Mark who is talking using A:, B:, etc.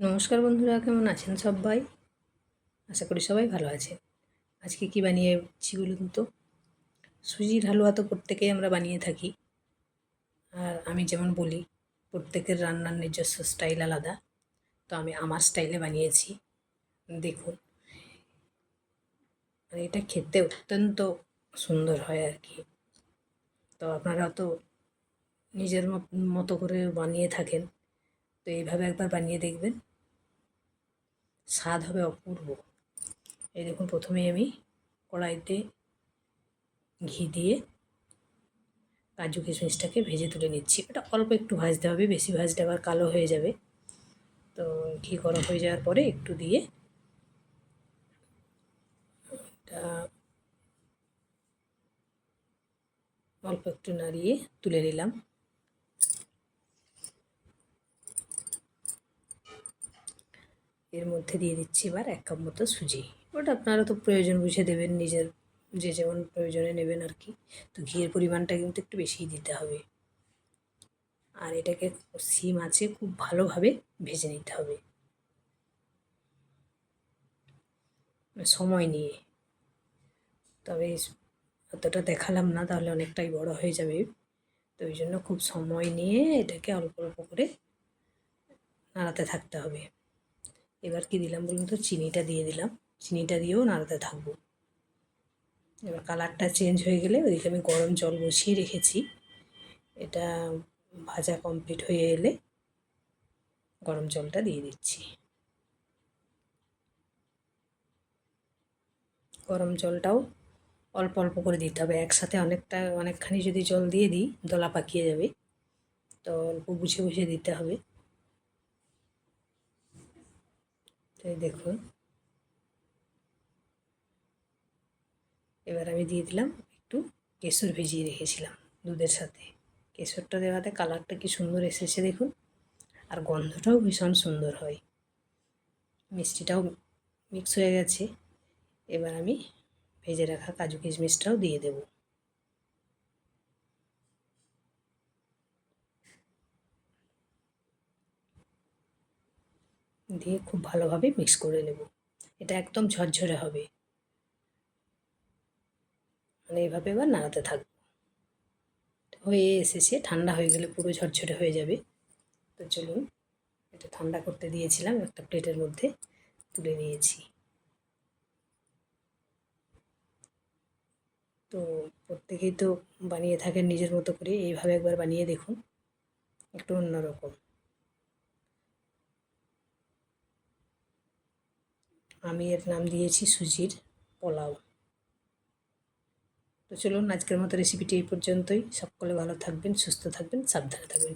A: নমস্কার বন্ধুরা, কেমন আছেন সবাই? আশা করি সবাই ভালো আছে। আজকে কি বানিয়েছি বলুন তো? সুজির হালুয়া তো প্রত্যেকেই আমরা বানিয়ে থাকি। আর আমি যেমন বলি, প্রত্যেকের রান্নার নিজস্ব স্টাইল আলাদা। তো আমি আমার স্টাইলে বানিয়েছি। দেখুন আর এটা খেতে অত্যন্ত সুন্দর হয় আর কি। তো আপনারা তো নিজের মতো করে বানিয়ে থাকেন। তো এইভাবে একবার বানিয়ে দেখবেন। স্বাদ হবে অপূর্ব। এই দেখুন প্রথমে আমি কড়াইতে ঘি দিয়ে কাজু কিশমিশটাকে ভেজে তুলে নিচ্ছি। এটা অল্প একটু ভাজতে হবে, বেশি ভাজতে আবার কালো হয়ে যাবে। তো ঘি গরম হয়ে যাওয়ার পরে একটু দিয়ে অল্প একটু নাড়িয়ে তুলে নিলাম। এর মধ্যে দিয়ে দিচ্ছি এবার এক কাপ মতো সুজি। ওটা আপনারা তো প্রয়োজন বুঝে দেবেন, নিজের যে যেমন প্রয়োজনে নেবেন আর কি। তো ঘিয়ের পরিমাণটা কিন্তু একটু বেশিই দিতে হবে। আর এটাকে সিম আছে, খুব ভালোভাবে ভেজে নিতে হবে। সময় নিয়ে। তবে অতটা দেখালাম না, তাহলে অনেকটাই বড় হয়ে যাবে। তো ওই জন্য খুব সময় নিয়ে এটাকে অল্প অল্প করে নাড়াতে থাকতে হবে। এবার কি দিলাম বলুন তো? চিনিটা দিয়ে দিলাম। চিনিটা দিয়েও নাড়াতে থাকব। এবার কালারটা চেঞ্জ হয়ে গেলে ওইদিকে আমি গরম জল বসিয়ে রেখেছি। এটা ভাজা কমপ্লিট হয়ে এলে গরম জলটা দিয়ে দিচ্ছি। গরম জলটাও অল্প অল্প করে দিতে হবে। একসাথে অনেকটা, অনেকখানি যদি জল দিয়ে দিই, দলা পাকিয়ে যাবে। তো অল্প বুঝে বুঝে দিতে হবে। তো দেখুন। এবার আমি দিয়ে দিলাম একটু কেশর ভিজিয়ে রেখেছিলাম দুধের সাথে। কেশরটা দেওয়াতে কালারটা কি সুন্দর এসেছে দেখুন। আর গন্ধটাও ভীষণ সুন্দর হয়। মিষ্টিটাও মিক্স হয়ে গেছে। এবার আমি ভেজে রাখা কাজু কিশমিশটাও দিয়ে দেবো। দিয়ে খুব ভালোভাবে মিক্স করে নেব। এটা একদম ঝরঝরে হবে। মানে এইভাবে এবার নাড়াতে থাকব। হয়ে এসেছে, ঠান্ডা হয়ে গেলে পুরো ঝরঝরে হয়ে যাবে। তো চলুন, এটা ঠান্ডা করতে দিয়েছিলাম, একটা প্লেটের মধ্যে তুলে নিয়েছি। তো প্রত্যেকেই তো বানিয়ে থাকেন নিজের মতো করে, এইভাবে একবার বানিয়ে দেখুন, একটু অন্যরকম। আমি এর নাম দিয়েছি সুজির পোলাও। তো চলুন আজকের মতো রেসিপিটি এই পর্যন্তই। সকলে ভালো থাকবেন, সুস্থ থাকবেন, সাবধানে থাকবেন।